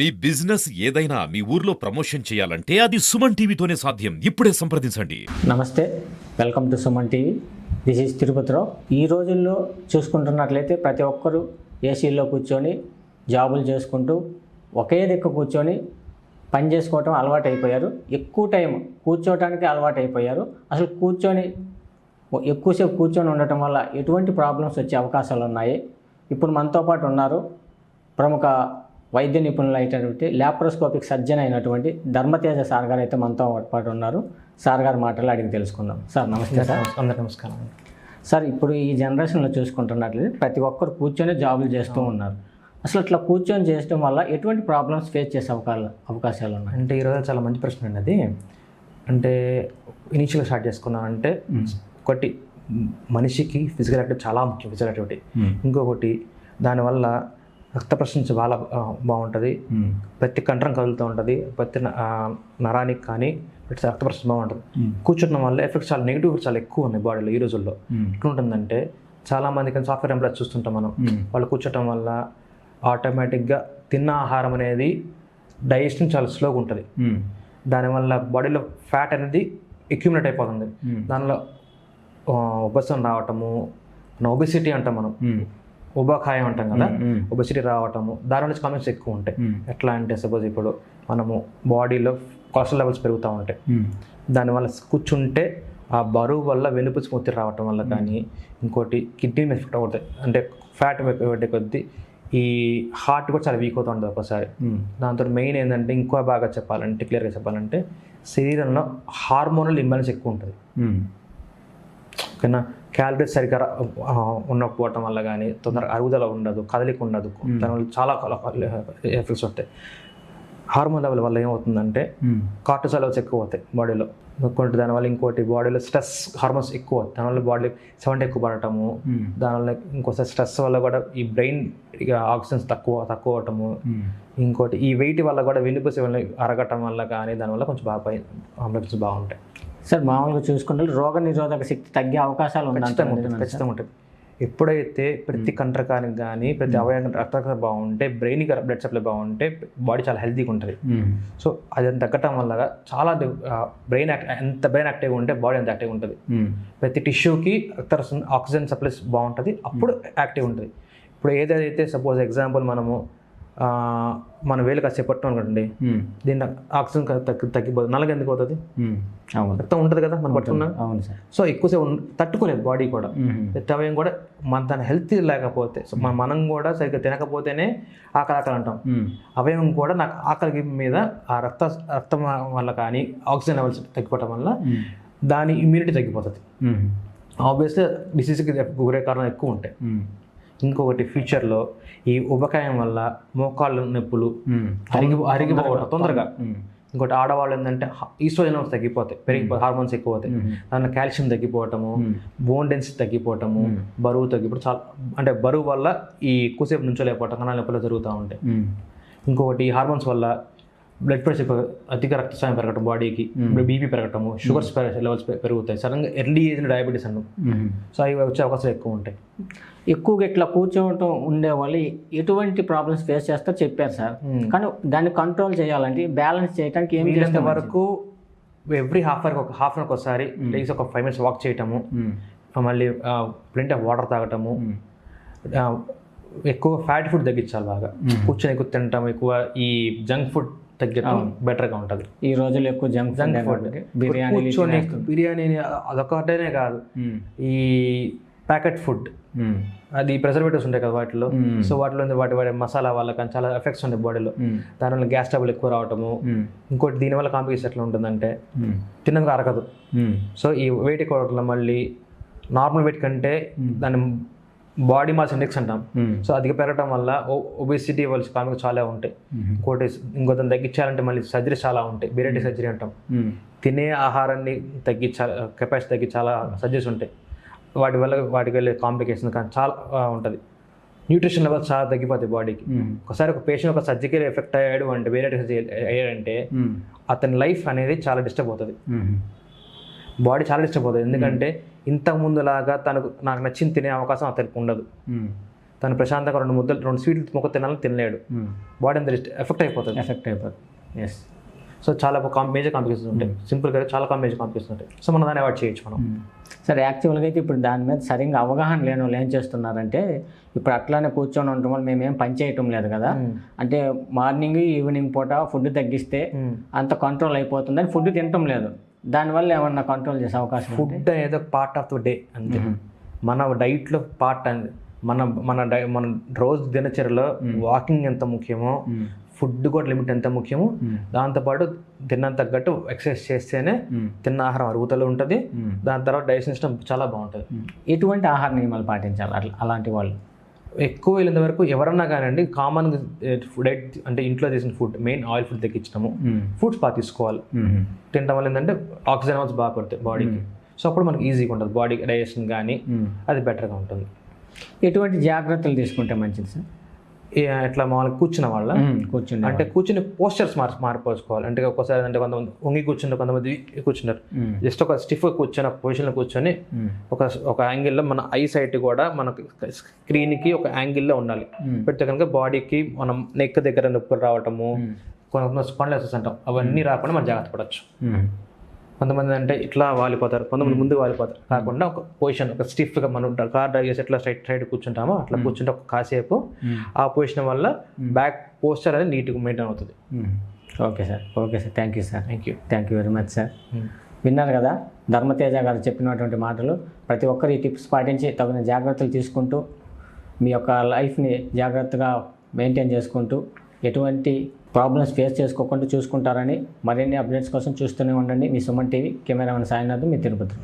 మీ business ఏదైనా మీ ఊర్లో promotion చేయాలంటే అది సుమన్ టీవీతోనే సాధ్యం. ఇప్పుడే సంప్రదించండి. నమస్తే welcome to Suman TV. This is Tirupathi Rao ఈ రోజుల్లో చూసుకుంటున్నట్లయితే ప్రతి ఒక్కరూ ఏసీల్లో కూర్చొని జాబులు చేసుకుంటూ ఒకే దిక్కు కూర్చొని పని చేసుకోవటం అలవాటు అయిపోయారు ఎక్కువ టైం కూర్చోవటానికి అలవాటు అయిపోయారు అసలు కూర్చొని ఎక్కువసేపు కూర్చొని ఉండటం వల్ల ఎటువంటి ప్రాబ్లమ్స్ వచ్చే అవకాశాలు ఉన్నాయి ఇప్పుడు మనతో పాటు ఉన్నారు ప్రముఖ వైద్య నిపుణులు అయినటువంటి ల్యాప్రోస్కోపిక్ సర్జన్ అయినటువంటి ధర్మతేజ సార్ గారు అయితే మనతో పాటు ఉన్నారు. సార్ గారి మాటలు అడిగి తెలుసుకుందాం. సార్ నమస్తే సార్. నమస్కారం. సార్ ఇప్పుడు ఈ జనరేషన్లో చూసుకుంటున్నట్లయితే ప్రతి ఒక్కరు కూర్చొని జాబులు చేస్తూ ఉన్నారు. అసలు ఇట్లా కూర్చొని చేయడం వల్ల ఎటువంటి ప్రాబ్లమ్స్ ఫేస్ చేసే అవకాశాలు అవకాశాలు ఉన్నాయి? అంటే ఈరోజు చాలా మంచి ప్రశ్న అండి అది అంటే ఇనీషియల్గా స్టార్ట్ చేసుకున్నాం అంటే ఒకటి మనిషికి ఫిజికల్ యాక్టివిటీ చాలా ముఖ్యం ఫిజికల్ యాక్టివిటీ ఇంకొకటి దానివల్ల రక్త ప్రసరణ చాలా బాగుంటుంది. ప్రతి కంఠం కదులుతూ ఉంటుంది. ప్రతి నరానికి కానీ ప్రతి రక్త ప్రసరణ బాగుంటుంది. కూర్చోవడం వల్ల ఎఫెక్ట్స్ చాలా నెగిటివ్ చాలా ఎక్కువ ఉన్నాయి బాడీలో ఈ రోజుల్లో. ఎట్లా ఉంటుందంటే చాలా మందికి సాఫ్ట్వేర్ ఎంప్లాయీస్ చూస్తుంటాం మనం. వాళ్ళు కూర్చోటం వల్ల ఆటోమేటిక్గా తిన్న ఆహారం అనేది డైజెషన్ చాలా స్లోగా ఉంటుంది. దానివల్ల బాడీలో ఫ్యాట్ అనేది ఎక్యుమిలేట్ అయిపోతుంది. దానిలో ఉపసం రావటము ఒబెసిటీ అంటాం మనం. ఉబకాయం అంటాం కదా ఒబెసిటీ రావటము దాని నుంచి కామెంట్స్ ఎక్కువ ఉంటాయి. ఎట్లా అంటే సపోజ్ ఇప్పుడు మనము బాడీలో కొలెస్ట్రాల్ లెవెల్స్ పెరుగుతూ ఉంటాయి. దానివల్ల కూర్చుంటే ఆ బరువు వల్ల వెనుపుచ్చి ఒత్తిడి రావటం వల్ల కానీ ఇంకోటి కిడ్నీ ఎఫెక్ట్ అవుతాయి అంటే ఫ్యాట్ పెట్టే కొద్దీ ఈ హార్ట్ కూడా చాలా వీక్ అవుతూ ఉంటుంది ఒకసారి దాంతో మెయిన్ ఏంటంటే ఇంకో బాగా చెప్పాలంటే క్లియర్గా చెప్పాలంటే శరీరంలో హార్మోనల్ ఇంబ్యాలెన్స్ ఎక్కువ ఉంటుంది. ఓకేనా? క్యాలరీస్ సరిగ్గా ఉండకపోవటం వల్ల కానీ తొందరగా అరుగుదల ఉండదు కదలిక ఉండదు. దానివల్ల చాలా ఎఫెక్ట్స్ వస్తాయి. హార్మోన్ లెవెల్ వల్ల ఏమవుతుందంటే కార్టిసాల్ లెవెల్స్ ఎక్కువ అవుతాయి బాడీలో. ఇంకోటి దానివల్ల ఇంకోటి బాడీలో స్ట్రెస్ హార్మోన్స్ ఎక్కువ. అవుతాయి దానివల్ల బాడీ సెవెంటీ ఎక్కువ పడటము. దానివల్ల ఇంకోసారి స్ట్రెస్ వల్ల కూడా ఈ బ్రెయిన్ ఇక ఆక్సిజన్స్ తక్కువ తక్కువ అవటము ఇంకోటి ఈ వెయిట్ వల్ల కూడా వెన్నుపూస వల్ల అరగటం వల్ల కానీ దానివల్ల కొంచెం బాగా కాంప్లెక్స్ బాగుంటాయి. సార్ మామూలుగా చూసుకుంటే రోగ నిరోధక శక్తి తగ్గే అవకాశాలు ఖచ్చితంగా ఖచ్చితంగా ఉంటుంది. ఎప్పుడైతే ప్రతి కంట్రకానికి కానీ ప్రతి అవయవం రక్త బాగుంటే బ్రెయిన్కి బ్లడ్ సప్లై బాగుంటే బాడీ చాలా హెల్తీగా ఉంటుంది. సో అది తగ్గటం వల్ల చాలా బ్రెయిన్ ఎంత బ్రెయిన్ యాక్టివ్గా ఉంటే బాడీ అంత యాక్టివ్గా ఉంటుంది. ప్రతి టిష్యూకి రక్త ఆక్సిజన్ సప్లై బాగుంటుంది. అప్పుడు యాక్టివ్ ఉంటుంది. ఇప్పుడు ఏదైతే సపోజ్ ఎగ్జాంపుల్ మనము మన వేలు కాసేపు పట్టడం అనుకోండి. దీన్ని ఆక్సిజన్ తగ్గి తగ్గిపోతుంది నల్లగా ఎందుకు అవుతుంది? అవును. రక్తం ఉంటుంది కదా మనం పట్టుకున్నాం? అవును సార్. సో ఎక్కువసేపు తట్టుకోలేదు బాడీ కూడా. అవయం కూడా మన తన హెల్త్ లేకపోతే సో మన మనం కూడా సరిగ్గా తినకపోతేనే ఆకలి ఆకలి అంటాం అవయవం కూడా నాకు ఆకలి మీద ఆ రక్త రక్తం వల్ల కానీ ఆక్సిజన్ లెవెల్స్ తగ్గిపోవటం వల్ల దాని ఇమ్యూనిటీ తగ్గిపోతుంది. ఆబ్వియస్లీ డిసీజ్కి గురే కారణం ఎక్కువ ఉంటాయి. ఇంకొకటి ఫ్యూచర్లో ఈ ఉబకాయం వల్ల మోకాళ్ళ నొప్పులు అరిగి అరిగిపోవడం తొందరగా. ఇంకోటి ఆడవాళ్ళు ఏంటంటే ఈస్ట్రోజన్ తగ్గిపోతాయి పెరిగి హార్మోన్స్ ఎక్కువ అవుతాయి దానిలో కాల్షియం తగ్గిపోవటము బోన్ డెన్సిటీ తగ్గిపోవటము బరువు తగ్గిపోవడం చాలా అంటే బరువు వల్ల ఈ ఎక్కువసేపు నుంచోలేకపోవటం కణాల నొప్పులు జరుగుతూ ఉంటాయి. ఇంకొకటి హార్మోన్స్ వల్ల బ్లడ్ ప్రెషర్ అధిక రక్తస్రావం పెరగటం బాడీకి బీపీ పెరగటము షుగర్స్ లెవెల్స్ పెరుగుతాయి. సడన్గా ఎర్లీ ఏజ్ డయాబెటీస్ అన్ను. సో అవి వచ్చే అవకాశాలు ఎక్కువ ఉంటాయి. ఎక్కువగా ఇట్లా కూర్చోవటం ఉండే వాళ్ళు ఎటువంటి ప్రాబ్లమ్స్ ఫేస్ చేస్తారో చెప్పారు సార్. కానీ దాన్ని కంట్రోల్ చేయాలంటే బ్యాలెన్స్ చేయడానికి ఏం చేస్తే వరకు ఎవ్రీ హాఫ్ అవర్ ఒక హాఫ్ అవర్కి ఒకసారి డైలీ ఒక ఫైవ్ మినిట్స్ వాక్ చేయటము. మళ్ళీ ప్లెంటీ ఆఫ్ వాటర్ తాగటము. ఎక్కువ ఫ్యాట్ ఫుడ్ తగ్గించాలి బాగా. కూర్చొని ఎక్కువ తినటం ఎక్కువ ఈ జంక్ ఫుడ్ తగ్గటం బెటర్గా ఉంటుంది. ఈ రోజుల్లో ఎక్కువ junk junk food biryani biryani అదొకటేనే కాదు. ఈ ప్యాకెట్ ఫుడ్. అది ప్రిజర్వేటివ్స్ ఉంటాయి కదా వాటిలో. సో వాటిలో వాటి వాటి మసాలా కానీ చాలా ఎఫెక్ట్స్ ఉంటాయి బాడీలో దానివల్ల గ్యాస్ ట్రబుల్ ఎక్కువ రావటము. ఇంకోటి దీనివల్ల కాంప్లికేషన్ ఎట్లా ఉంటుందంటే తిన్నది అరగదు సో ఈ వెయిట్ ఎక్కువ మళ్ళీ నార్మల్ వెయిట్ కంటే దాని బాడీ మాస్ ఇండెక్స్ అంటాం. సో అది పెరగడం వల్ల ఒబేసిటీ వాళ్ళ కామిక చాలా ఉంటాయి. ఇంకోటి ఇంకో దాన్ని తగ్గించాలంటే మళ్ళీ సర్జరీ చాలా ఉంటాయి. బీరెటీ సర్జరీ అంటాం. తినే ఆహారాన్ని తగ్గించాలి కెపాసిటీ తగ్గి చాలా సర్జరీస్ ఉంటాయి. వాటి వల్ల వాటికి వెళ్ళే కాంప్లికేషన్ కానీ చాలా ఉంటుంది. న్యూట్రిషన్ లెవెల్స్ చాలా తగ్గిపోతాయి బాడీకి. ఒకసారి ఒక పేషెంట్ ఒక సర్జికల్ ఎఫెక్ట్ అయ్యాడు అంటే వేరే సర్జరీ అయ్యాడంటే అతని లైఫ్ అనేది చాలా డిస్టర్బ్ అవుతుంది. బాడీ చాలా డిస్టర్బ్ అవుతుంది. ఎందుకంటే ఇంతకు ముందులాగా తనకు నాకు నచ్చింది తినే అవకాశం అతనికి ఉండదు. తను ప్రశాంతంగా రెండు ముద్దలు రెండు స్వీట్లు మొక్క తినాలని తినలేడు. బాడీ అంత ఎఫెక్ట్ అయిపోతుంది. ఎఫెక్ట్ అయిపోతుంది. ఎస్ సో చాలా మేజర్ కాంప్లికేషన్స్ ఉంటాయి. సింపుల్గా చాలా మేజర్ కాంప్లికేషన్స్ ఉంటాయి. సో మనం దాన్ని అవాయిడ్ చేయొచ్చు మనం. సరే యాక్చువల్గా అయితే ఇప్పుడు దాని మీద సరిగ్గా అవగాహన లేని వాళ్ళు ఏం చేస్తున్నారంటే ఇప్పుడు అట్లానే కూర్చొని ఉండటం వల్ల మేమేం పని చేయటం లేదు కదా. అంటే మార్నింగ్ ఈవినింగ్ పూట ఫుడ్ తగ్గిస్తే అంత కంట్రోల్ అయిపోతుందని ఫుడ్ తినటం లేదు. దానివల్ల ఏమన్నా కంట్రోల్ చేసే అవకాశం ఫుడ్ అనేది పార్ట్ ఆఫ్ ద డే అంతే. మన డైట్లో పార్ట్ అంది మన మన డై మన రోజు దినచర్యలో వాకింగ్ ఎంత ముఖ్యమో ఫుడ్ కూడా లిమిట్ ఎంత ముఖ్యమో దాంతోపాటు తిన్నంత తగ్గట్టు ఎక్సర్సైజ్ చేస్తేనే తిన్న ఆహారం అరుగుతలో ఉంటుంది. దాని తర్వాత డైజెషన్ సిస్టమ్ చాలా బాగుంటుంది. ఎటువంటి ఆహార నియమాలు పాటించాలి అట్లా అలాంటి వాళ్ళు? ఎక్కువ వెళ్ళినంత వరకు ఎవరన్నా కానివ్వండి కామన్ డైట్ అంటే ఇంట్లో చేసిన ఫుడ్ మెయిన్ ఆయిల్ ఫుడ్ తగ్గించడము ఫుడ్స్ బాగా తీసుకోవాలి. తినడం వల్ల ఏంటంటే ఆక్సిజన్ అవర్స్ బాగా పడుతుంది బాడీకి సో అప్పుడు మనకి ఈజీగా ఉంటుంది. బాడీ డైజెషన్ కానీ అది బెటర్గా ఉంటుంది. ఎటువంటి జాగ్రత్తలు తీసుకుంటే మంచిది సార్ ఈ ఎట్లా మామూలుగా కూర్చున్న వాళ్ళ? కూర్చుండే అంటే కూర్చుని పోస్చర్స్ మార్ మార్పుకోవాలి అంటే ఒక్కోసారి అంటే కొంతమంది వంగి కూర్చున్నారు కొంతమంది కూర్చున్నారు జస్ట్ ఒక స్టిఫ్ కూర్చొని ఒక పొజిషన్లో కూర్చొని ఒక ఒక యాంగిల్లో మన ఐ సైట్ కూడా మనకు స్క్రీన్కి ఒక యాంగిల్లో ఉండాలి. పెడితే కనుక బాడీకి మనం నెక్ దగ్గర నొప్పులు రావటము కొంతమంది స్పాండ్లెసెస్ అంటాం. అవన్నీ రాకుండా మనం జాగ్రత్త పడవచ్చు కొంతమంది అంటే ఇట్లా వాలిపోతారు కొంతమంది ముందు వాలిపోతారు. కాకుండా ఒక పొజిషన్ ఒక స్టిఫ్గా మనం కార్ డ్రైవ్ చేసి ఎట్లా స్ట్రైట్ సైడ్ కూర్చుంటామో అట్లా కూర్చుంటే ఒక కాసేపు ఆ పొజిషన్ వల్ల బ్యాక్ పోస్చర్ అనేది నీట్గా మెయింటైన్ అవుతుంది. Okay sir. Okay sir. Thank you sir thank you thank you very much sir విన్నారు కదా ధర్మతేజ గారు చెప్పినటువంటి మాటలు. ప్రతి ఒక్కరు ఈ టిప్స్ పాటించి తగిన జాగ్రత్తలు తీసుకుంటూ మీ యొక్క లైఫ్ని జాగ్రత్తగా మెయింటైన్ చేసుకుంటూ ఎటువంటి ప్రాబ్లమ్స్ ఫేస్ చేసుకోకుండా చూసుకుంటారని మరిన్ని అప్డేట్స్ కోసం చూస్తూనే ఉండండి. మీ సుమన్ టీవీ కెమెరామెన్ సాయినాథ్ మీ తిరుపతి.